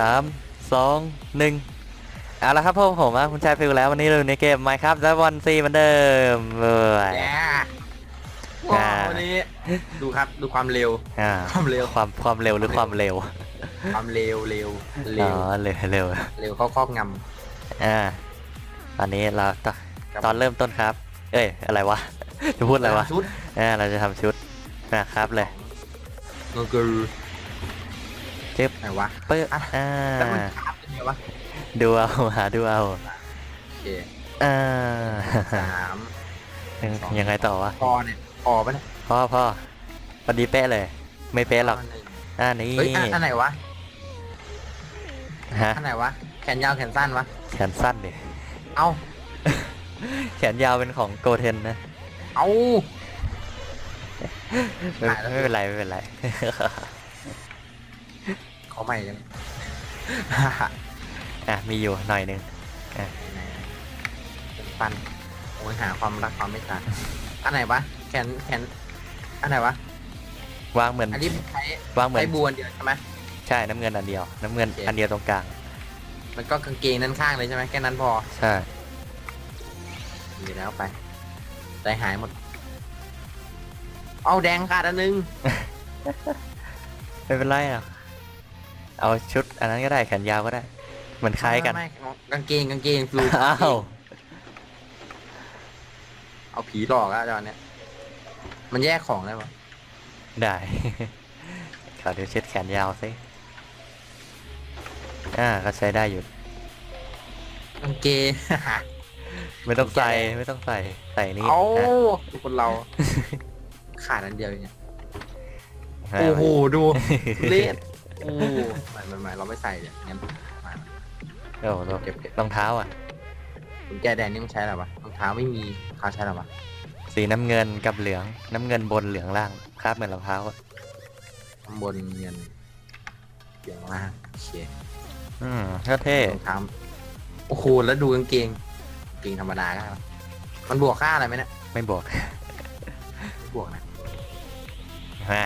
สามสองหนึ่งเอาละครับพวกผมอะคุณชายฟิลแล้ววันนี้เราอยู่ในเกม Minecraft และวันซีเหมือนเดิมเว้ย แย่อ่าว้าววันนี้ดูครับดูความเร็ว อ่าความเร็ว ความความเร็วหรือความเร็วความเร็วเร็วอ๋เร็วอเร็วเร็วเร็วเข้าครอบงอ่าตอนนี้เราตอนำกับตอนเริ่มต้นครับ เอ้ยอะไรวะ จะพูดอะไรวะชุดอ่าเราจะทำชุดนะครับเลยเงอกือ จึ๊บไหนวะปึ๊บอะอ่าแล้วมันคราบเป็นไงวะดูเอาหาดูเอาโอเคอ่าสามยังยังไงต่อวะพอเนี่ยพอปะเนี่ยพ่อพ่อพอดีเป๊ะเลย ไม่เป๊ะหรอกข้นึ่งอ่านี่เฮ้ยอะอันไหนวะฮะอันไหนวะแขนยาวแขนสั้นวะแขนสั้นดิเอ้าแขนยาวเป็นของโกเทนนะ เอ้าไม่หายแล้วไม่เป็นไรไม่เป็นไร ขอใหม่กันอะมีอยู่หน่อยหนึงปันโอ้ยหาความรักความเมตตาอันไหนวะแขนแขนอันไหนวะวางเหมือนอันนี้ใช้วางเหมือนใช้บัวอันเดียวใช่ไหมใช่น้ำเงินอันเดียว น้ำเงินโอเคอันเดียวตรงกลางมันก็กางเกงนั้นข้างเลยใช่ไหมแค่นั้นพอใช่ดีแล้วไปใจหายหมด เอาแดงขาดอันนึง ไม่เป็นไรอะ เอาชุด อันนั้นก็ได้แขนยาวก็ได้เหมือนคล้ายกัน ไม่ไม่กางเกงกางเกงฟลูอ้าวเอาผีหลอกแล้วตอนเนี้ย มันแยกของได้ปะได้ขอดูชุดแขนยาวสิอ่าก็ใช้ได้อยู่ กางเกง ไม่ต้องใส่แกะไม่ต้องใส่ใส่นี่เอาอะดูคนเรา ขาดอันเดียวเองเนี่ยอะโอ้โหดูเล่นโอ้ ไม่ไม่ไม่เราไม่ใส่เนี่ยงั้นมาโอ้โหเก็บเก็บรองเท้าอะกุญแจแดงนี่มันใช้อะไรวะรองเท้าไม่มีรองเท้าใช้อะไรวะสีน้ำเงินกับเหลืองน้ำเงินบนเหลืองล่างคราบเหมือนรองเท้าอะข้างบนเงินเสียงล่างโอเคอืมก็เท่รองเท้าโอ้โหแล้วดูกางเกงกางเกงธรรมดาก็ได้ปะมันบวกค่าอะไรไหมเนี่ยไม่บวกไม่บวกนะมา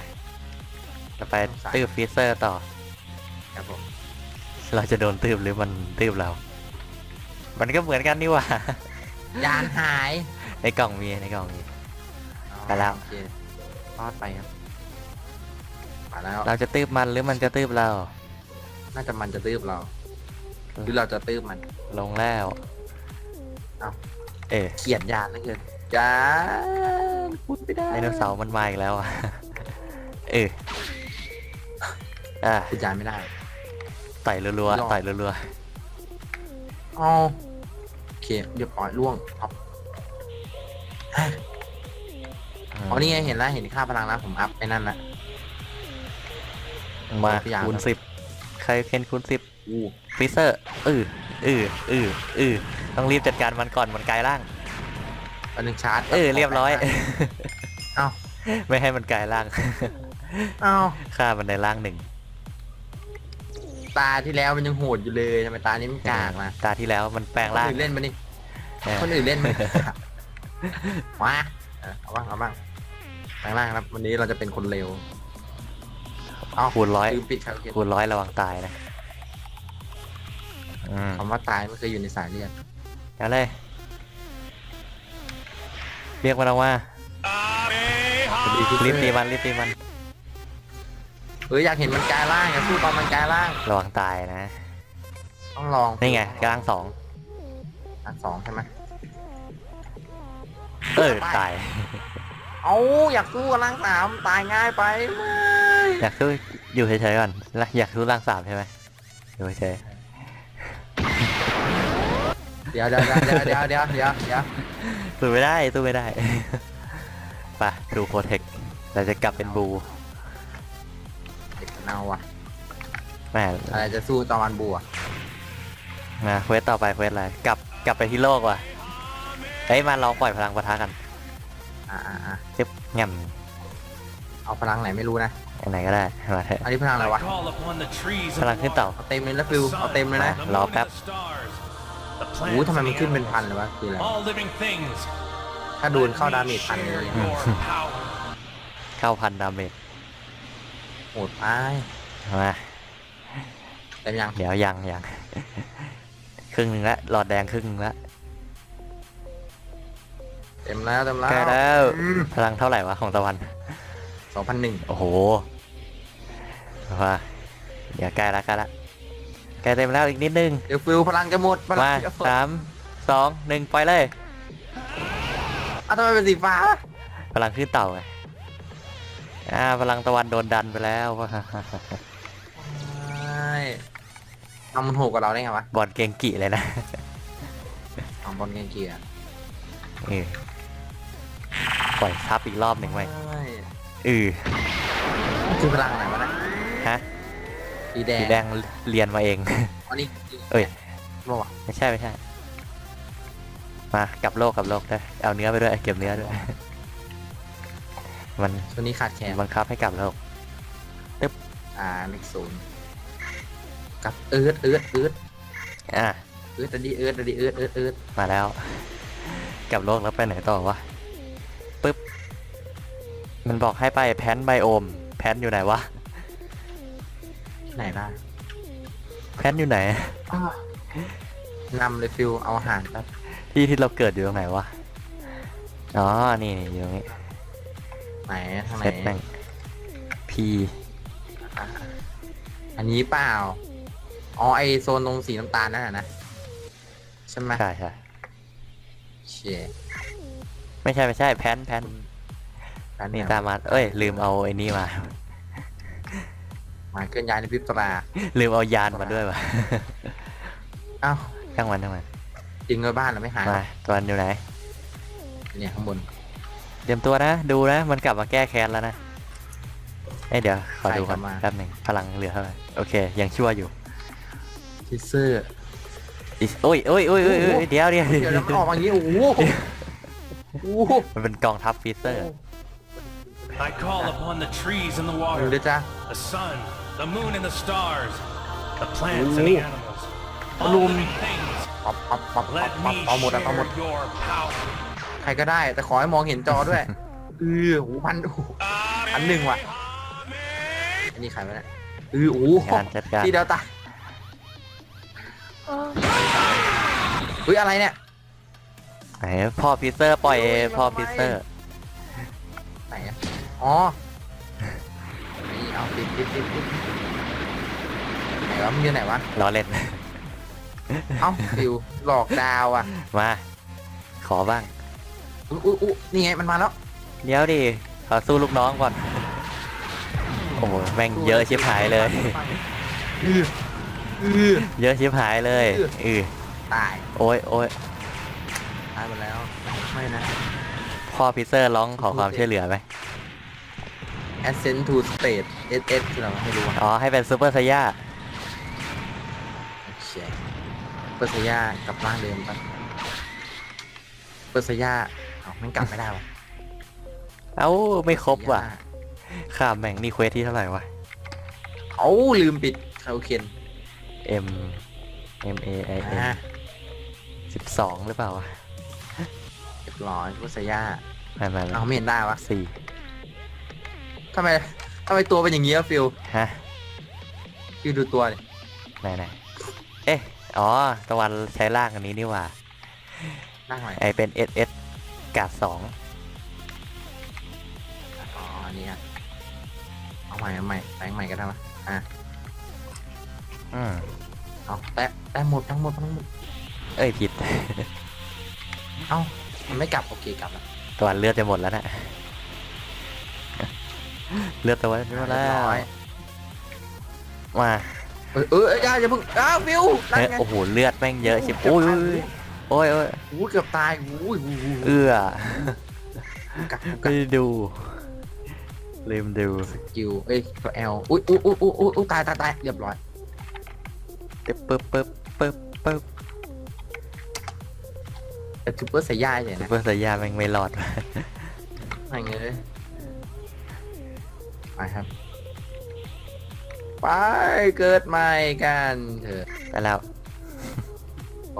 จะไปต้องใส่ตืบฟีเซอร์ต่อ ครับผมเราจะโดนตืบหรือมันตืบเรา มันก็เหมือนกันนี่หว่ายานหายในกล่องมีในกล่องมี ไปแล้ว โอเครอดไปครับไปแล้ว เราจะตืบมันหรือมันจะตืบเรา น่าจะมันจะตื้บเรา หรือเราจะตื้บมัน ลงแล้ว เอ้า เอ๊ะเขียนยานเหลือเกินยานพูดไม่ได้ไดโนเสาร์มันมาอีกแล้วอะ เออ อะพูดยานไม่ได้ต่อยรัวยอดๆต่อยรัวอ๋อโอเคเรียบร้อยล่วงครับๆอ๋อนี่ไงเห็นแล้วเห็นค่าพลังแล้วผมอัพไปนั่นละ มาพยายาม คูณครับสิบใครเคนคูณสิบอู้ฟิเซอร์เออเออเออเออต้องรีบจัดการมันก่อนมันกลายร่าง อันหนึ่งชาร์จเออเรียบร้อย เอ้า ไม่ให้มันกลายร่าง เอ้าฆ่ามันในร่างหนึ่ง ตาที่แล้วมันยังโหดอยู่เลยทำไมตานี้มันกากมาตาที่แล้วมันแปลงคนร่างอื่นเล่นมานี่เออคนอื่นเล่นมามาเออเอาบ้างเอาบ้างแปลงร่างครับวันนี้เราจะเป็นคนเร็วเอาคูณร้อยลืมปิดครับคูณร้อยระวังตายนะอืมคำว่าตายไม่เคยอยู่ในสายเลือดเอาเลย เรียกมันออกมารีบตีมันรีบตีมัน เฮ้ยอยากเห็นมันกลายร่างอยากสู้ตอนมันกลายร่างระวังตายนะ ต้องลองนี่ไงกลางสองอันสองใช่ไหมเออตาย เอาอยากสู้กับร่างสามตายง่ายไปไม่อยากสู้อยู่เฉยๆก่อนแล้วอยากสู้ร่างสามใช่ไหมอยู่เฉยเดี๋ยวเดี๋ยวเดี๋ยวเดี๋ยวเดี๋ยวเดี๋ยวเดี๋ยวๆสู้ไม่ได้สู้ไม่ได้ ไปดูโปรเทคเราจะกลับเป็นบู เด็กเน่าว่ะแม่อะไรจะสู้ตอนวันบัวนะเควสต่อไปเควสอะไรกลับกลับไปที่โลกว่ะเฮ้ยมาลองปล่อยพลังปะทะกันอ่าอ่าอ่าจิ๊บแง่มเอาพลังไหนไม่รู้นะอันไหนก็ได้มาเถอะอันนี้พลังอะไรวะพลังขึ้นเต่าเอาเต็มเลยนะฟิวเอาเต็มเลยนะรอแป๊บโอ้โหทำไมมันขึ้นเป็นพันเลยวะคืออะไรถ้าโดนเข้าดาเมจพันเลยเข้าพันดาเมจ โหดไปมาเต็มยังเดี๋ยวยังยัง ครึ่งหนึงละหลอดแดงครึ่งหนึงละเต็มแล้วเต็มแล้วใกล้แล้วอืมพลังเท่าไหร่วะของตะวันสองพันหนึ่งโอ้โหว่าเดี๋ยวใกล้ละใกล้ละใกล้เต็มแล้วอีกนิดนึงเดี๋ยวฟิวพลังจะหมดพลัมางจะหมดสามสองหนึ่งไปเลยอ้าวทำไมเป็นสีฟ้าพลังขึ้นเต่าไง อ่าพลังตะวันโดนดันไปแล้วใช่ทำมันโหกกว่าเราได้ไงวะบอลเกงกิเลยนะทำบอลเกมเกียร์เออปล่อยทับอีกรอบหนึ่งไว้ใช่เออมันคือพลังอะไรวะนะฮะสีแดงสีแดงเรียนมาเองอันนี้เอ้ยบอกว่าไม่ใช่ไม่ใช่มากลับโลกกลับโลกได้เอาเนื้อไปด้วยเก็บเนื้อด้วย มันตัวนี้ขาดแคลนบังคับให้กลับโลกอ่าเลขศูนย์กับเอิร์ดเอิร์ดเอิร์ดอะเอิร์ดดีเอิร์ดดีเอิร์ดเอิร์ดเอิร์ดมาแล้ว กลับโลกแล้วไปไหนต่อวะปึ๊บมันบอกให้ไปแพนไบโอม แพนอยู่ไหนวะไหนล่ะแพนอยู่ไหนอ้าวนำเลยฟิวเอาอาหารครับที่ที่เราเกิดอยู่ตรงไหนวะอ๋อนี่นี่อยู่ตรงนี้ ไหนทางไหนเซตแม่ง P อะอันนี้เปล่า อ๋อไอโซนตรงสีน้ำตาลนั่นน่ะนะ ใช่ไหมใช่ใช่เชี่ยไม่ใช่ไม่ใช่แพนแพนการนี่เนี่ยตามมา เอ้ย ลืมเอาไอ้นี่มา หมายเคลื่อนย้ายในพริบตาลืมเอายานมาด้วยวะเอ้าช่างมันช่างมันจริงเลยบ้านเราไม่หายหรมาอกตอนอยู่ไหน เนี่ยข้างบน เตรียมตัวนะ ดูนะ มันกลับมาแก้แค้นแล้วนะเอ้ยเดี๋ยว ขอดูก่อนแป๊บหนึ่งพลังเหลือเท่าไหร่โอเค ยังชั่วอยู่ทิเซอร์อิโอ้ยโอ้ยโอ้ยโอ้ยโอ้ยเดี๋ยวเดี๋ยวเดี๋ยวแล้วมันออกมาอย่างนี้โอ้โหโอ้โหมันเป็นกองทัพฟีเซอร์ I call upon the trees and the ดู water, ด้วยจ้า the sun, the moon and the stars, the plants and Ooh. the animals, all Balloon. living things. ปับปับปับปับ Let ปับ me เอาหมดอะเอาหมด share your power. ใครก็ได้ แต่ขอให้มองเห็นจอด้วยเออหูพันโอ้โหอันหนึ่งว่ะ อันนี้ใครวะเนี่ยเออโอ้โหงานจัดการ ที่เดลตาเฮ้ยอะไรเนี่ย ไหนพ่อฟีเซอร์ปล่อยพ่อฟีเซอร์ ไหนอะอ๋อ นี่เอาปิดปิดปิดปิดไหนวะมันอยู่ไหนวะ ล้อเล่น เอ้าฟิวหลอกดาวอะ มา ขอบ้าง อุ๊ยอุ๊ยอุ๊ยนี่ไงมันมาแล้วเดี๋ยวดิขอสู้ลูกน้องก่อน โอ้โหแม่งเยอะชิบหายเลย อืออือ เยอะชิบหายเลยเออตาย โอ้ยโอ้ยตายหมดแล้ว ไม่นะ พ่อฟีเซอร์ร้องขอความช่วยเหลือไหม Ascent to State SS คืออะไรวะไม่รู้อะอ๋อ ให้เป็นซูเปอร์ไซย่า โอเคเปอร์สยากลับร่างเดิมปะเปอร์สยา เอามันกลับไม่ได้วะเอ้าไม่ครบว่ะข้ามแม่งนี่เควสที่เท่าไหร่วะเอาลืมปิดคาราโอเคน M M A I N อ่าสิบสองหรือเปล่าวะเรียบร้อยเปอร์สยาไม่ไม่เอาไม่เห็นได้วะสี่ทำไมทำไมตัวเป็นอย่างงี้อะฟิลฮะฟิลดูตัวดิไหนไหนเอ๊ะ อ๋อ ตะวันใช้ร่างอันนี้นี่หว่านั่งหน่อยไอเป็น S S กาดสองอ๋ออันนี่ฮะเอาใหม่เอาใหม่แต่งใหม่กันได้ไหมอะอืมเอาแตะแตะหมดทั้งหมดทั้งหมดเอ้ยผิด เอ้ามันไม่กลับโอเคกลับแล้วตะวันเลือดจะหมดแล้วนะเลือดตะวันจะหมดแล้เรียวบร้อยมาเออเออเอออย่าอย่าเพิ่งอ้าวฟิลนั่นเอ้ยไงโอ้โหเลือดแม่งเยอะชิบโอ้ย โอ้ยโอ้ยโอ้ยเกือบตายโอ้ยโอ้ยโอ้ยเอื้อกัดกัไม่ดได้ดูลืมดูกิวเอ้ยตัวแอลอุ้ยอุ้ยอุ้ยอุ้ยอุ้ยอุ้ยตายตายตายเรียบร้อยปึ๊บปึ๊บปึ๊บปึ๊บปึ๊บแต่ซูเปอร์สายยาใช่ซูนะเปอร์ไซย่าแม่งไม่รอดไม่เงยไปครับ ไปเกิดใหม่กันเถอะไปแล้วไ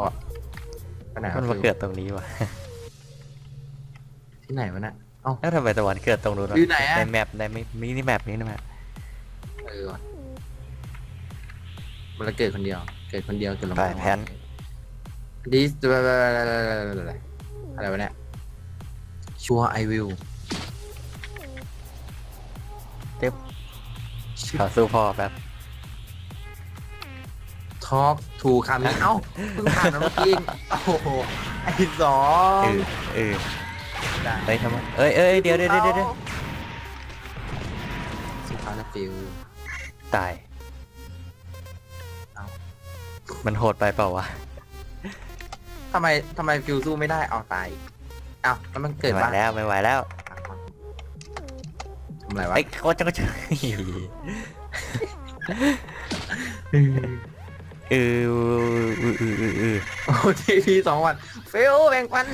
ปไหนวะมันมาฟิวเกิดตรงนี้วะที่ไหนวะน่ะเอ้า แล้วทำไมตะวันเกิดตรงนู้นวะอยู่ไหนอะ ในแมปในมินิแมปนี้นะแมปเออว่ะมันละเกิดคนเดียว เกิดคนเดียวเกิดลำไปพังแพนดิสอะไรวะเนี่ยชัวไอวิวจึ๊บขอสู้พ่อแป๊บ ทอล์กทูคำนี้เอ้าเพิ่งผ่านมาเมื่อกี้เองโอ้โหไอสองเออเออได้เฮ้ยทำไมเอ้ยเอ้ยเดี๋ยวเดี๋ยวเดี๋ยวเดี๋ยวสุภาพนะฟิลตายเอ้ามันโหดไปเปล่าวะทำไมทำไมฟิลสู้ไม่ได้เอาตายเอ้าแล้วมันเกิไม่ดไหวว่าแล้วไม่ไหวแล้วทำอะไรวะไอ้ยโคตรจะก็จะ เออเออเออเออเออเออโอ้ทีพีสองวันฟิลแบ่งปัน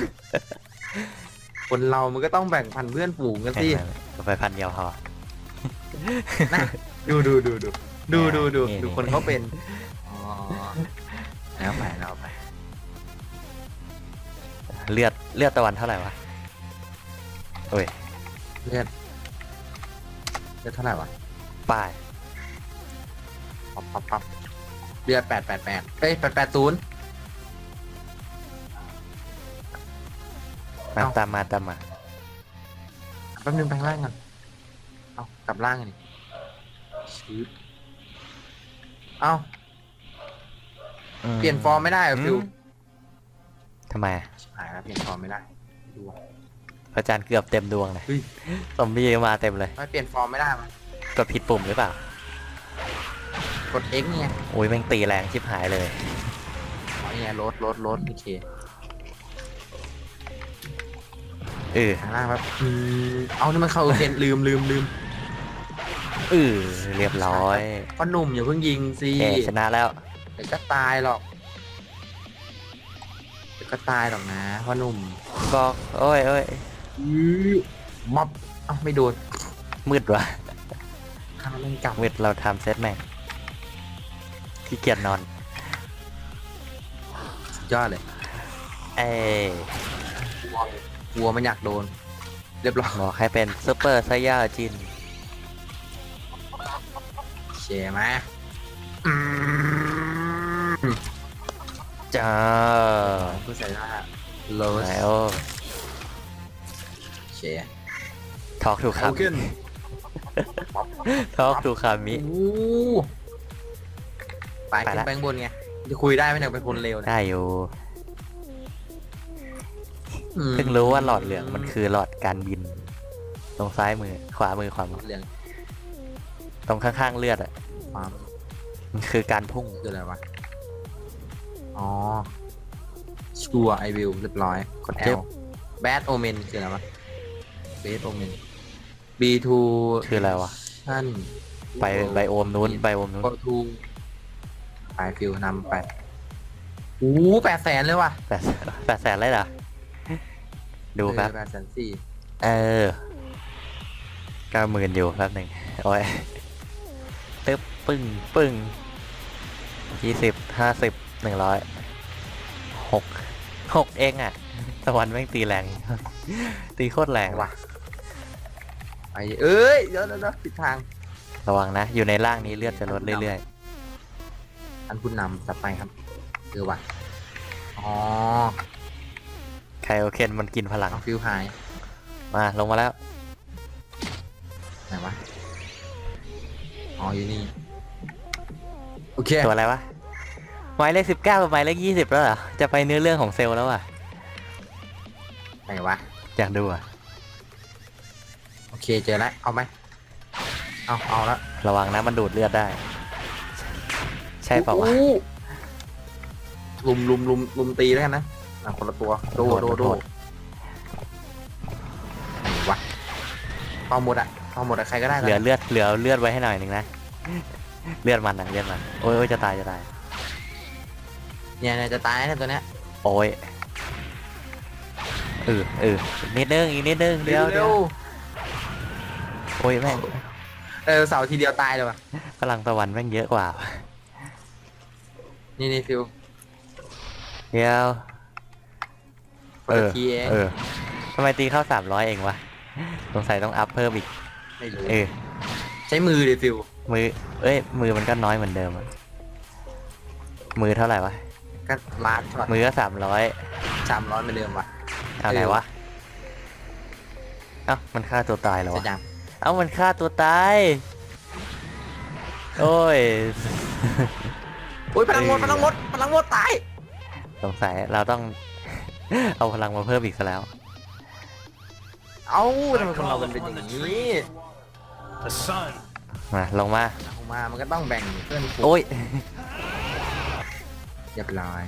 คนเรามันก็ต้องแบ่งปันเพื่อนฝูงกันสิก็ไปพันเดียวพอนะดูดูดูดูดูดูดูนี่ดูนี่คนเขาเป็นอ๋อแล้วไปแล้วไปเลือดเลือดตะวันเท่าไหร่วะโอ้ยเลือดเลือดเท่าไหร่วะป้ายปั๊บปั๊บปั๊บ เลือดแปดแปดแปดเอ้ยแปดแปดศูนย์ มาเอ้า ตามมาตามมาแป๊บนึงแปลงร่างก่อนเอากลับร่างกันดิชืดเอามเปลี่ยนฟอร์มไม่ได้เหรอฟิวอืมทำไมอะหายแล้วเปลี่ยนฟอร์มไม่ได้ดูอะพระจันทร์เกือบเต็มดวงเลยเฮ้ย ซอมบี้มาเต็มเลย ทำไมเปลี่ยนฟอร์มไม่ได้วะกดผิดปุ่มหรือเปล่า กด X เนี่ยโอ้ยแม่งตีแรงชิบหายเลยอ๋อเนี่ยลดลดลดโอเคเออข้างล่างแบบอืมเอานี่มันเข้าเซนลืมลืมลืมเออเรียบร้อยพ่อหนุ่มอย่าเพิ่งยิงสิเอชนะแล้วเดี๋ยวก็ตายหรอกเดี๋ยวก็ตายหรอกนะพ่อหนุ่มก็โอ้ยโอ้ยอื้อม็อบเอ้าไม่โดนมืดวะข้างเล่นกลับมืดเราทำเซตแม่ง ขี้เกียจนอนสุดยอดเลยเอ้ยวัววัวมันอยากโดน เรียบร้อยบอกให้เป็นซูเปอร์ไซย่าจินเชไหมอืมจ้าผู้ใส่หน้าโลสแล้วเชทอกถูกคเอาขึ้นำทอกถูกคำมิโอ้ ไปไปขึ้นละ ไปข้างบนไงจะคุยได้ไหมเนี่ยเป็นคนเร็วเนี่ยได้อยู่อืมเพิ่งรู้ว่าหลอดเหลืองมันคือหลอดการบิน ตรงซ้ายมือ ขวามือขวามือเหลืองตรงข้างๆเลือดอะความมันคือการพุ่งคืออะไรวะอ๋อชัวไอวิวเรียบร้อยกดเจ็ L บ Bad Omen คืออะไรวะ Bad Omen B2 คืออะไรวะ ท่านไปไบโอมนู้นไบโอมนู้นก็ทู ไปฟิวนำไปโอ้แปดแสนเลยว่ะแปดแปดแสนเลยเหรอ ดูครับแปดแสนสี่เออเก้าหมื่นอยู่แป๊บหนึ่งโอ้ยตึ๊บปึ้งปึ้งยี่สิบห้าสิบหนึ่งร้อยหกหกเองอะตะวันแม่งตีแรง ตีโคตรแรงว่ะไปเอ้ยเดี๋ยวเดี๋ยวเดี๋ยวผิดทาง ระวังนะ อยู่ในร่างนี้เลือดจะลดเรื่อย อันผู้นำจัดไปครับเออว่ะอ๋อๆไคโอเคนมันกินพลังเอาฟิวหายมาลงมาแล้ว ไหนวะ อ๋ออยู่นี่ โอเค ตัวอะไรวะ หมายเลขสิบเก้ากับหมายเลขยี่สิบแล้วเหรอ จะไปเนื้อเรื่องของเซลล์แล้วอะไหนวะ อยากดูอะ โอเคเจอแล้วเอาไหม เอา เอาแล้วระวังนะมันดูดเลือดได้ใช่เปล่าวะอู้ลุมลุมลุมลุมตีแล้วกันนะอะคนละตัวโดโหดโดโดโหดไหนวะเอาหมดอะเอาหมดอะใครก็ได้เหลือนะเลือดเหลือเลือดไว้ให้หน่อยหนึ่งนะเลือดมันนะเลือดมันโอ้ยโอ้ยจะตายจะตายเนี่ยเนี่ยจะตายเนี่ยตัวเนี้ยโอ้ยเออเอออีกนิดนึงอีกนิดนึงเดี๋ยวเดี๋เร็ยววโอ้ยแม่งเออเสาทีเดียวตายเลยว่ะพลังตะวันแม่งเยอะกว่า นี่นี่ฟิวเดี๋ยวคนเอละอทีเองเออทำไมตีเข้าสามร้อยเองวะสงสัยต้องอัพเพิ่มอีก ไม่รู้เออ ใช้มือดิฟิวมือ เอ้ย มือมันก็น้อยเหมือนเดิมอะมือเท่าไหร่วะ ก็ล้านช็อตมือก็สามร้อยสามร้อยเหมือนเดิมว่ะเอาไหนวะ เอ้า มันฆ่าตัวตายแล้วจะวะ ยังเอ้า มันฆ่าตัวตาย โอ้ย อุ้ยพลังงดพลังงดพลังงดตายสงสัยเราต้อง เอาพลังมาเพิ่มอีกซะแล้ว เอ้าทำไมคนเรามันเป็นอย่างนี้ The sun. มาลงมา ออกมามันก็ต้องแบ่งเพื่อนฝูงโอ้ย เรียบร้อย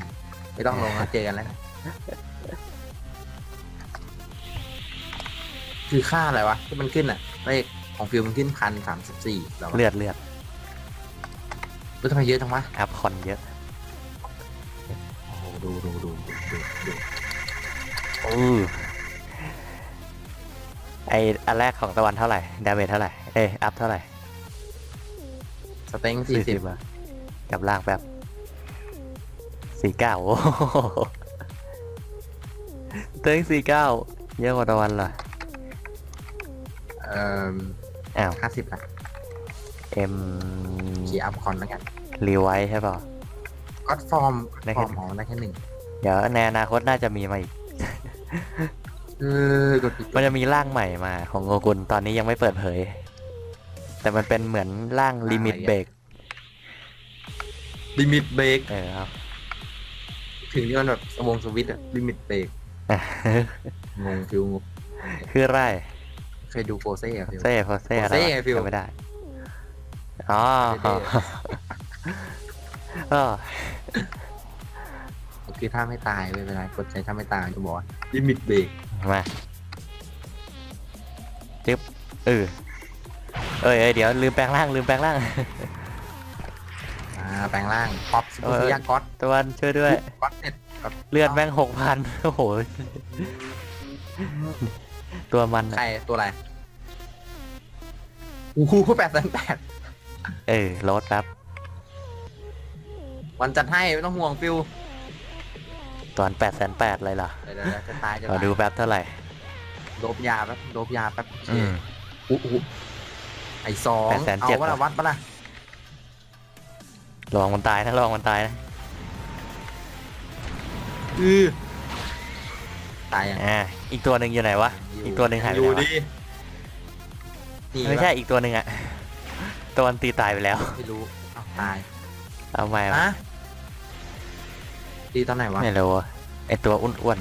ไม่ต้องลงแล้วเจอกันแล้ว คือค่าอะไรวะที่มันขึ้นอะเลขของฟิวมันขึ้นพันสามสิบสี่แล้วเลือดเลือด รู้ทำไมเยอะจังวะอัพคอนเยอะโอ้โหดูดูดูดูดูดูอือไออันแรกของตะวันเท่าไหร่ดาเมจเท่าไหร่ เอ้ยอัพเท่าไหร่สเต็งสี่สิบอะกับล่างแบบสี่เก้าโอ้โหเต็งสี่เก้าเยอะกว่าตะวันเหรอเอ่ออ้าวห้าสิบละเอ็มขี่อัพคอนแล้วกัน รีไวท์ใช่เปล่าก็ฟอร์มได้ฟแค่อร์มของได้แค่หนึ่งเดี๋ยวในอนาคตน่าจะมีมาอีก เออกดผิดมันจะมีร่างใหม่มา ของโงกุลตอนนี้ยังไม่เปิดเผย แต่มันเป็นเหมือนร่างลิมิตเบรกลิมิตเบรกเออครับ ถึงที่มันแบบสวงสวิตอะลิมิตเบรกงงฟิวงงคือไรเคยดูโฟเซ่อะฟิว เซ่พอเซ่อะไรโซ่วะไงฟิวจำไม่ได้อ๋อ เท่ ก็คือถ้าไม่ตายไม่เป็นไรกดใช้ถ้าไม่ตายมันจะบอกลิมิตเบรกมาจึ๊บเออเอ้ยเอ้ยเดี๋ยวลืมแปลงร่างลืมแปลงร่าง อ่าแปลงร่างป๊อปสปุซิยาก๊อตตะวันช่วยด้วย ก๊อตเสร็จก๊อตเลือดแม่งหกพันโอ้โห ตัวมันอะใครตัวอะไรโอ้โหแปดแสนแปดเออลดครับ วันจัดให้ไม่ต้องห่วงฟิวตอนแปดแสนแปดเลยเหรอเดี๋ยวเดี๋ยวเดี๋ยวจะตายจะขอตายดูแป๊บเท่าไหร่ โดบยาแป๊บโดบยาแป๊บโอเคอืม อู้หูไอสอง800,000เอาว่าละวัดปะล่ะลองมันตายนะลองมันตายนะอือตายยังอ่าอีกตัวหนึ่งอยู่ไหนวะ อีกตัวหนึ่งหายไปอยู่ไหนวะดินี่ไม่ใช่อีกตัวหนึ่งอะตัวมันตีตายไปแล้ว ไม่รู้เอาตาย เอาใหม่วะฮะตีตอนไหนวะ ไม่รู้อะไอตัวอ้วน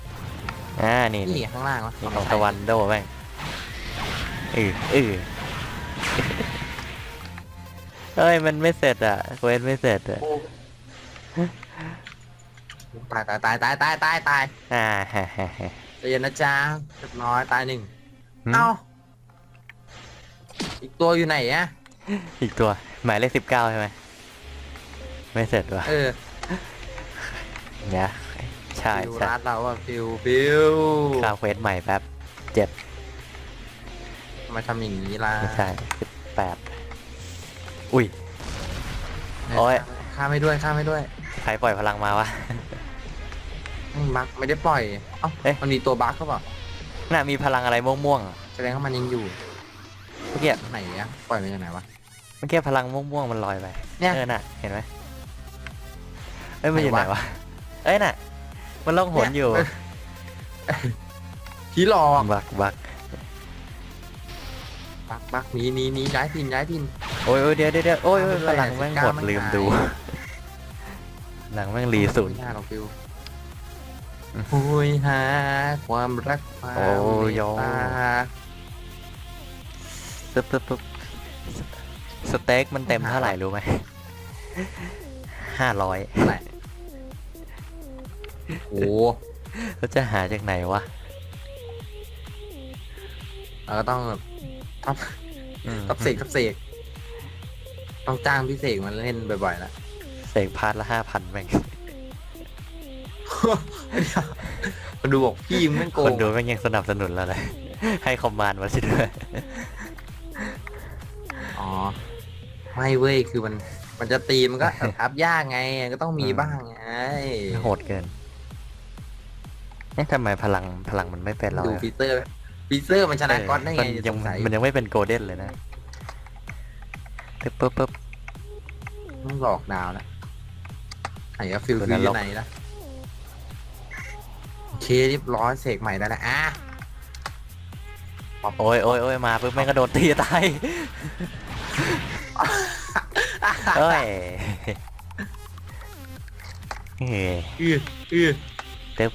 ๆอ่านี่นี่นี่ข้างล่างวะนี่ของตะวันโดแม่งเออเออเอ้ยมันไม่เสร็จอะเควสไม่เสร็จอะโอ้ตายตายตายตายตายตายตายอ่าฮะฮะฮะใจเย็นนะจ๊ะเรียบร้อยตายหนึ่งหืม เอ้าอีกตัวอยู่ไหนอะอีกตัวหมายเลขสิบเก้าใช่ไหม ไม่เสร็จวะเออเนี่ยใช่ฟิวใช่รัดเราอะฟิวฟิวข้าวเควสใหม่แป๊บทำไมาทำอย่างนี้ล่ะไม่ใช่สิบแปดอุ้ย โอ้ยฆ่าไม่ด้วยฆ่าไม่ด้วยใครปล่อยพลังมาวะ อืมบักไม่ได้ปล่อยเอ้าเอ๊ะ มันมีตัวบักเขาเปล่าน่ามีพลังอะไรม่วงๆอะแสดงว่ามันยังอยู่เมื่อกี้ไหนอะปล่อยมาจากไหนวะ เมื่อกี้พลังม่วงๆมันลอยไปเนี่ย เออน่ะเห็นไหม เอ้ยมันอยู่ไหไหนนวะวะ เอ้ยน่ะ มันล่องหนอยู่เนี่ยผีหลอกบักบักบักบักหนีหนีหนีย้ายถิ่นย้ายถิ่น โอ้ยโอ้ยเดี๋ยวเดี๋ยวเดี๋ยวโอ้ยโอ้ยทำพด้วยลังแม่ง19หมดมันลืมหายดูพลังแม่งรีศูนย์ ไม่น่าหรอกฟิวอืมโอ้ยหาความรักความโอ้ยเมตตาปึ๊บปึ๊บปึ๊บสเต็กมันเต็มเท่าไหร่รู้ไหมห้าร้อยอะไร โอ้แล้วจะหาจากไหนวะเราก็ต้องแบบท็อปอืมท็อปเสกท็อปเสกต้องจ้างพี่เสกมันเล่นบ่อยๆแล้วเสกพาร์ทละห้าพันแม่งคนดูบอกพี่มึงแม่งโกคนงดูแม่งยังสนับสนุนเราเลย ให้คอมมานด์มาสิด้วย อ๋อ ไม่เว้ยคือมัน มันจะตีมันก็ อัพยากไงก็ต้องมีอืมบ้างไง โหดเกิน เอ๊ะทำไมพลังพลังมันไม่เป็นเราดูอะฟีเตอร์ฟีเตอร์มันชนะก๊อตได้ไงมันยังสงสัยมันยังไม่เป็นโกลเด้นเลยนะปึ๊บปึ๊บปึ๊บต้องหลอกดาวแล้วไหนก็ฟิลตัวฟินลรกไหนล่ะโอเคเรียบร้อยเสกใหม่ได้แล้วอะโอ้ยโอ้ยโอ้ยมาปุ๊บแม่งก็โดนตีตายเอ้ยเฮ้ยอืออือตึ๊บ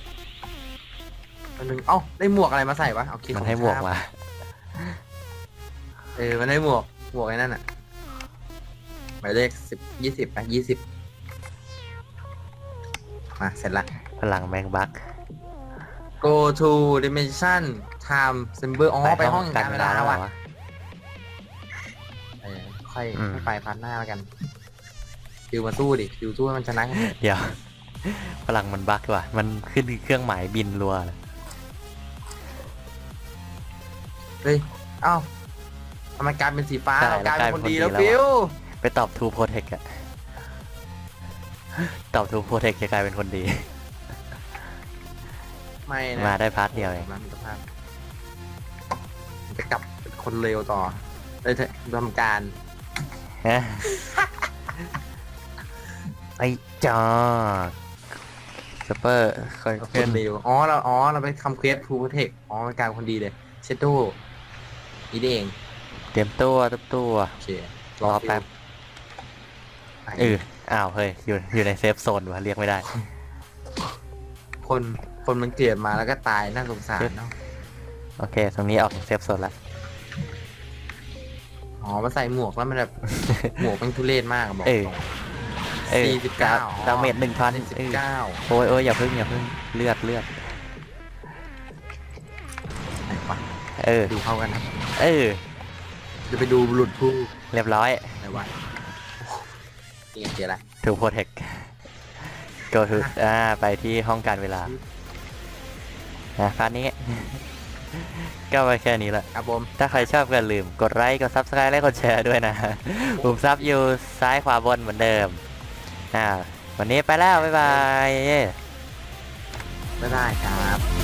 อันหนึงเอ้าได้หมวกอะไรมาใส่วะโอเคมันขอบให้คุณบวกครับมา เออมันได้หมวกหมวกไอ้นั่นอะหมายเลขสิบยี่สิบอะยี่สิบมาเสร็จละ พลังแมงบัก go to dimension time symbol อ๋อไปห้องการเวลาแล้วว่ะเหรอเออค่อยอืมค่อยไปพันหน้าแล้วกันคิวมาสู้ดิคิวสู้ให้มันชนะกันเถอะเดี๋ยว พลังมันบักว่ะ มันขึ้นเครื่องหมายบินรัวเลย เฮ้ยเอ้าทำไมกลายเป็นสีฟ้าเรากลายเป็นคนดีแล้วฟิวไปตอบทูโปรเทคอะตอบทูโปรเทคจะกลายเป็นคนดี ไม่นะมาได้พาร์ทเดียวเองมันสภาพมันจะกลับเป็นคนเลวต่อเลยเถอะทำการ ฮะไอ้จอสเปอร์คอยคขึ้นนเลวอ๋อเราอ๋อเราไปทำเควสทูเทคอ๋อมันกลายเป็นคนดีเลยเชตโต้ นี่เองเตรียมตัวเตรียมตัว โอเครอแป๊บไปเอออ้าวเฮ้ยอยู่อยู่ในเซฟโซนวะเรียกไม่ได้ คนคนมันเกิดมาแล้วก็ตายน่าสงสารเนาะโอเค ตรงนี้ออกจากเซฟโซนละอ๋อมาใส่หมวกแล้วมันแบบหมวกมันทุเรศมากอะบอกเออเออสี่สิบเก้าดาเมจหนึ่งพันสิบเก้าโอ้ยโอ้ยอย่าพึ่งอย่าพึ่งเลือดเลือดไหนวะ เออ ดูเข้ากันนะเออ จะไปดูบุรุษผู้เรียบร้อยไหนวะนี่ไงเจอละถูกโปรเทค go to อ่าไปที่ห้องการเวลานะพาร์ทนี้ ก็ไปแค่นี้แหละครับผม ถ้าใครชอบก็อย่าลืม กดไลค์กด subscribe และกดแชร์ด้วยนะปุ่มซับอยู่ซ้ายขวาบนเหมือนเดิมอ่าวันนี้ไปแล้ว บ๊ายบาย ไม่ได้ครับ